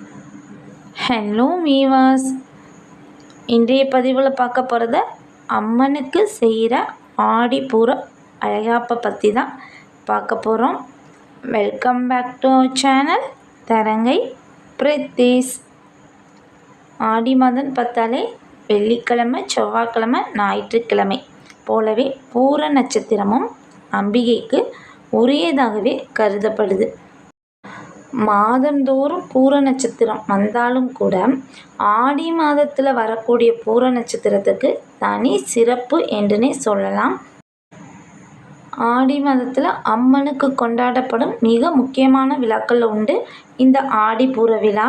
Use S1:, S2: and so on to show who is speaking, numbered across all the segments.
S1: Hello மீவாஸ் இன்றைய பதிவில் பார்க்க போகிறத அம்மனுக்கு செய்கிற ஆடிப்பூர அழகாப்பை பற்றி தான் பார்க்க போகிறோம் welcome back to our channel தரங்கை பிரித்தீஸ் ஆடி மாதம் பார்த்தாலே வெள்ளிக்கிழமை செவ்வாய்க்கிழமை ஞாயிற்றுக்கிழமை போலவே பூர நட்சத்திரமும் அம்பிகைக்கு உரியதாகவே கருதப்படுது. மாதந்தோறும் பூர நட்சத்திரம் வந்தாலும் கூட ஆடி மாதத்தில் வரக்கூடிய பூர நட்சத்திரத்துக்கு தனி சிறப்பு என்றுனே சொல்லலாம். ஆடி மாதத்தில் அம்மனுக்கு கொண்டாடப்படும் மிக முக்கியமான விழாக்கள் உண்டு இந்த ஆடி பூர விழா.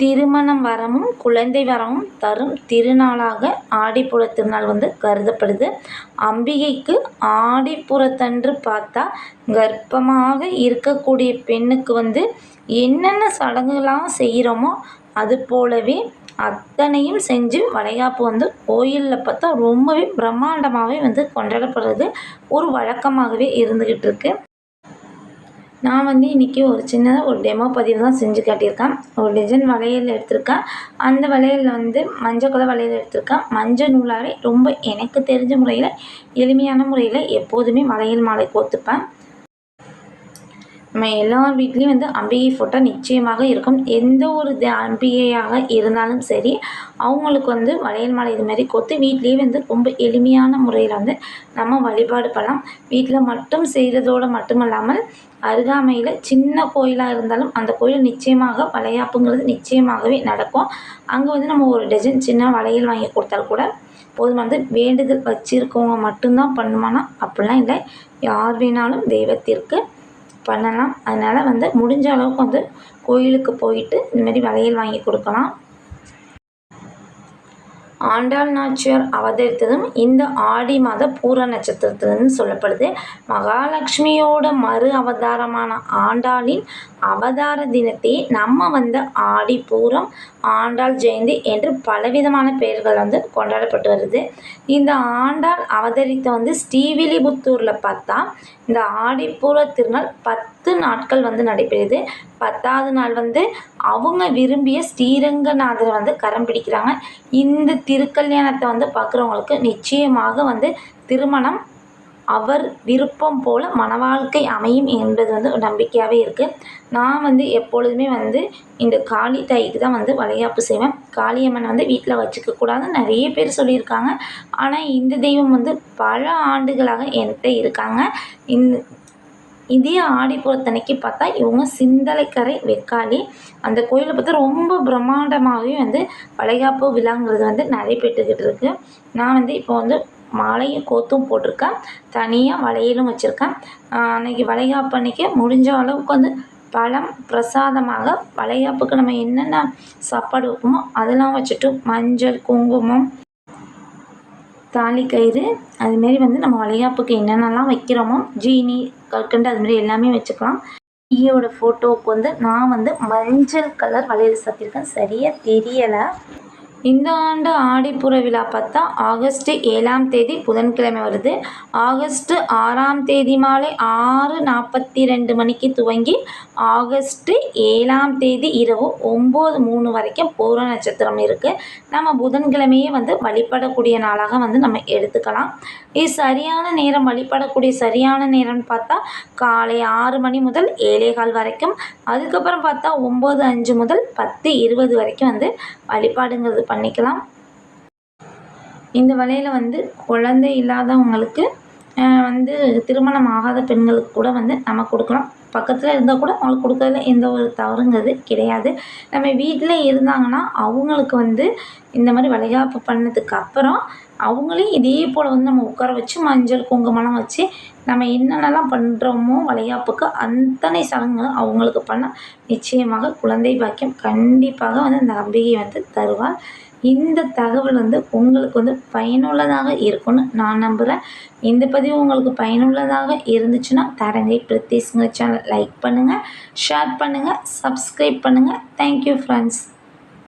S1: திருமணம் வரமும் குழந்தை வரமும் தரும் திருநாளாக ஆடிப்புற திருநாள் வந்து கருதப்படுது. அம்பிகைக்கு ஆடிப்புறத்தன்று பார்த்தா கர்ப்பமாக இருக்கக்கூடிய பெண்ணுக்கு வந்து என்னென்ன சடங்குலாம் செய்கிறோமோ அது போலவே அத்தனையும் செஞ்சு வளைகாப்பு வந்து கோயிலில் பார்த்தா ரொம்பவே பிரம்மாண்டமாகவே வந்து கொண்டாடப்படுறது. ஒரு வழக்கமாகவே இருந்துக்கிட்டு இருக்குது நான் வந்து இன்றைக்கி ஒரு சின்னதாக ஒரு டெமோ பதிவு தான் செஞ்சு காட்டியிருக்கேன். ஒரு டிசைன் வளையல் எடுத்திருக்கேன். அந்த வளையலில் வந்து மஞ்சள் கலர் வளையல் எடுத்திருக்கேன். மஞ்சள் நூலாகவே ரொம்ப எனக்கு தெரிஞ்ச முறையில் எளிமையான முறையில் எப்போதுமே வளையல் மாலை கோத்துப்பேன். நம்ம எல்லார் வீட்லேயும் வந்து அம்பிகை ஃபோட்டோ நிச்சயமாக இருக்கும். எந்த ஒரு அம்பிகையாக இருந்தாலும் சரி அவங்களுக்கு வந்து வளையல் மாலை இது மாதிரி கொத்து வீட்லேயே வந்து ரொம்ப எளிமையான முறையில் வந்து நம்ம வழிபாடு பண்ணலாம். வீட்டில் மட்டும் செய்கிறதோடு மட்டுமல்லாமல் அருகாமையில் சின்ன கோயிலாக இருந்தாலும் அந்த கோயில் நிச்சயமாக வளையாப்புங்கிறது நிச்சயமாகவே நடக்கும். அங்கே வந்து நம்ம ஒரு டஜன் சின்ன வளையல் வாங்கி கொடுத்தால் கூட போதுமானது வேண்டுதல் வச்சுருக்கவங்க மட்டும்தான் பண்ணுமானா? அப்படிலாம் இல்லை. யார் வேணாலும் தெய்வத்திற்கு பண்ணலாம். அதனால் வந்து முடிஞ்ச அளவுக்கு வந்து கோயிலுக்கு போயிட்டு இந்தமாரி வளையல் வாங்கி கொடுக்கலாம். ஆண்டாள் நாச்சியார் அவதரித்ததும் இந்த ஆடி மாத பூர நட்சத்திரத்துலன்னு சொல்லப்படுது. மகாலட்சுமியோட மறு அவதாரமான ஆண்டாளின் அவதார தினத்தை நம்ம வந்து ஆடி பூரம் ஆண்டாள் ஜெயந்தி என்று பலவிதமான பெயர்கள் வந்து கொண்டாடப்பட்டு வருது. இந்த ஆண்டாள் அவதரித்த வந்து ஸ்ரீவில்லிபுத்தூரில் பார்த்தா இந்த ஆடிப்பூர திருநாள் பத்து நாட்கள் வந்து நடைபெறுது. பத்தாவது நாள் வந்து அவங்க விரும்பிய ஸ்ரீரங்கநாதரை வந்து கரம் பிடிக்கிறாங்க. இந்த திருக்கல்யாணத்தை வந்து பார்க்குறவங்களுக்கு நிச்சயமாக வந்து திருமணம் அவர் விருப்பம் போல் மன வாழ்க்கை அமையும் என்பது வந்து ஒரு நம்பிக்கையாகவே இருக்குது நான் வந்து எப்பொழுதுமே வந்து இந்த காளி தாய்க்கு தான் வந்து வளையாப்பு செய்வேன். காளியம்மன் வந்து வீட்டில் வச்சுக்கக்கூடாதுன்னு நிறைய பேர் சொல்லியிருக்காங்க. ஆனால் இந்த தெய்வம் வந்து பல ஆண்டுகளாக என்கிட்ட இருக்காங்க. இந்த இதே ஆடிப்பூரத்தன்னைக்கு பார்த்தா இவங்க சிந்தலைக்கரை வெக்காளி அந்த கோயிலை பார்த்தா ரொம்ப பிரம்மாண்டமாகவே வந்து வளைகாப்பு விழாங்கிறது வந்து நடைபெற்றுக்கிட்டு இருக்குது நான் வந்து இப்போ வந்து மாலையும் கோத்தும் போட்டிருக்கேன். தனியாக வளையலும் வச்சுருக்கேன். அன்றைக்கி வளைகாப்பு அன்றைக்கி முடிஞ்ச அளவுக்கு வந்து பழம் பிரசாதமாக வளைகாப்புக்கு நம்ம என்னென்ன சாப்பாடு வைப்போமோ அதெல்லாம் வச்சுட்டு மஞ்சள் குங்குமம் தாலிக்கயிறு அதுமாரி வந்து நம்ம வளையாப்புக்கு என்னென்னலாம் வைக்கிறோமோ ஜீனி கற்கண்டு அதுமாரி எல்லாமே வச்சுக்கலாம். ஈயோட ஃபோட்டோவுக்கு வந்து நான் வந்து மஞ்சள் கலர் வளையல் சாத்தியிருக்கேன் சரியாக தெரியலை. இந்த ஆண்டு ஆடிப்புற விழா பார்த்தா ஆகஸ்ட் ஏழாம் தேதி புதன்கிழமை வருது. ஆகஸ்ட் ஆறாம் தேதி மாலை ஆறு நாற்பத்தி ரெண்டு மணிக்கு துவங்கி ஆகஸ்ட் ஏழாம் தேதி இரவு ஒம்பது மூணு வரைக்கும் பூர நட்சத்திரம் இருக்குது நம்ம புதன்கிழமையே வந்து வழிபடக்கூடிய நாளாக வந்து நம்ம எடுத்துக்கலாம். இது சரியான நேரம் வழிபடக்கூடிய சரியான நேரம்னு பார்த்தா காலை ஆறு மணி முதல் ஏழேகால் வரைக்கும். அதுக்கப்புறம் பார்த்தா ஒம்பது அஞ்சு முதல் பத்து இருபது வரைக்கும் வந்து வழிபாடுங்கிறது பண்ணிக்கலாம். இந்த வலையில் வந்து குழந்தை இல்லாதவங்களுக்கு வந்து திருமணம் ஆகாத பெண்களுக்கு கூட வந்து நம்ம கொடுக்கலாம். பக்கத்தில் இருந்தால் கூட அவங்களுக்கு கொடுக்கறதுல எந்த ஒரு தவறுங்கிறது கிடையாது. நம்ம வீட்டில் இருந்தாங்கன்னா அவங்களுக்கு வந்து இந்த மாதிரி வளைகாப்பு பண்ணதுக்கு அப்புறம் அவங்களையும் இதே போல் வந்து நம்ம உட்கார வச்சு மஞ்சள் குங்குமம்லாம் வச்சு நம்ம என்னென்னலாம் பண்ணுறோமோ வளையாப்புக்கு அத்தனை சடங்குகளும் அவங்களுக்கு பண்ணால் நிச்சயமாக குழந்தை பாக்கியம் கண்டிப்பாக வந்து அந்த அம்பிகை வந்து தருவார். இந்த தகவல் வந்து உங்களுக்கு வந்து பயனுள்ளதாக இருக்கும்னு நான் நம்புகிறேன் இந்த பதிவு உங்களுக்கு பயனுள்ளதாக இருந்துச்சுன்னா தரங்கை பிரத்யேசுங்க சேனல் லைக் பண்ணுங்கள் ஷேர் பண்ணுங்கள் சப்ஸ்கிரைப் பண்ணுங்கள் தேங்க்யூ ஃப்ரெண்ட்ஸ்